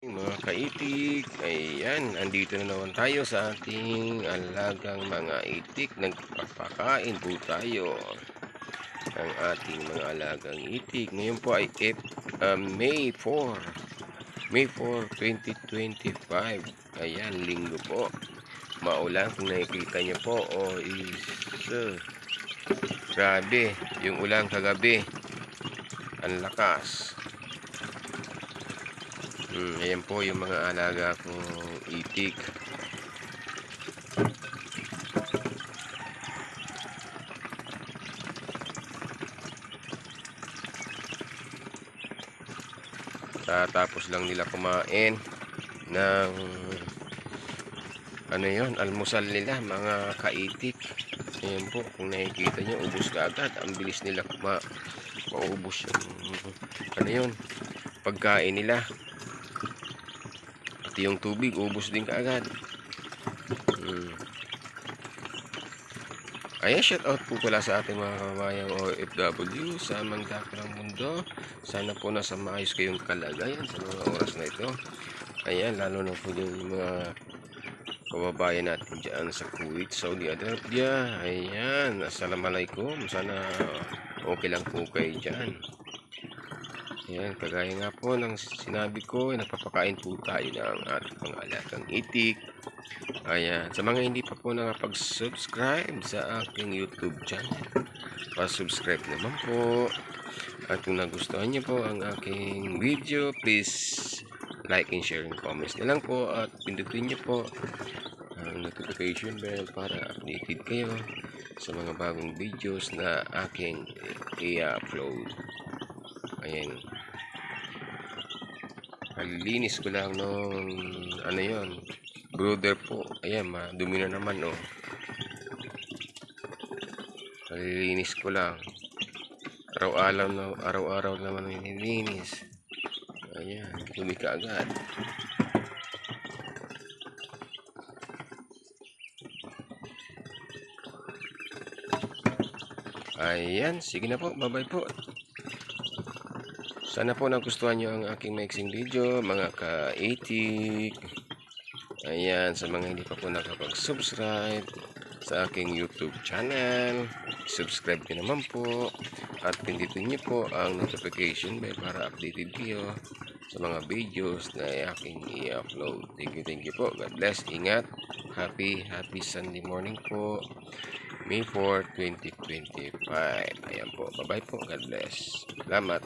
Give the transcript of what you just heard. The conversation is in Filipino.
Mga kaitik, ayan, andito na naman tayo sa ating alagang mga itik. Nagpapakain po tayo ng ating mga alagang itik. Ngayon po ay F, uh, May 4. May 4, 2025. Ayan, linggo po. Maulan kung nakikita nyo po. O is, uh, grabe, yung ulan kagabi. Ang lakas. Hmm, ayan po yung mga alaga kong itik. Tatapos lang nila kumain ng ano yon almusal nila mga kaitik. Ayan po, kung nakikita nyo, ubus ka agad. Ang bilis nila ma maubos yung ano yun, pagkain nila. Pati yung tubig, ubos din kaagad. Hmm. Ayan, shout out po pala sa ating mga kabayang OFW sa mangdako ng mundo. Sana po nasa maayos kayong kalagayan sa mga oras na ito. Ayan, lalo na po yung mga kababayan natin dyan sa Kuwait, Saudi Arabia. Ayan, assalamualaikum. Sana okay lang po kayo dyan. Ayan, kagaya nga po ng sinabi ko, napapakain po tayo ng ating mga alagang itik. Ayan, sa mga hindi pa po nakapag-subscribe sa aking YouTube channel, pa-subscribe naman po. At kung nagustuhan niyo po ang aking video, please like and share and comments na lang po at pindutin niyo po ang notification bell para updated kayo sa mga bagong videos na aking i-upload. Ayan. Kalilinis ko lang nung ano yon brother po. Ayan, madumi na naman oh. Kalilinis ko lang. Araw-araw na araw-araw naman nililinis. Ayan, dumi ka agad. Ayan, sige na po. Bye-bye po. Sana po nagustuhan nyo ang aking mixing video, mga ka-80. Ayan, sa mga hindi pa po nakapag-subscribe sa aking YouTube channel, subscribe nyo naman po. At pindutin nyo po ang notification bell para updated kayo sa mga videos na aking i-upload. Thank you, thank you po. God bless. Ingat. Happy, happy Sunday morning po. May 4, 2025. Ayan po. Bye-bye po. God bless. Salamat.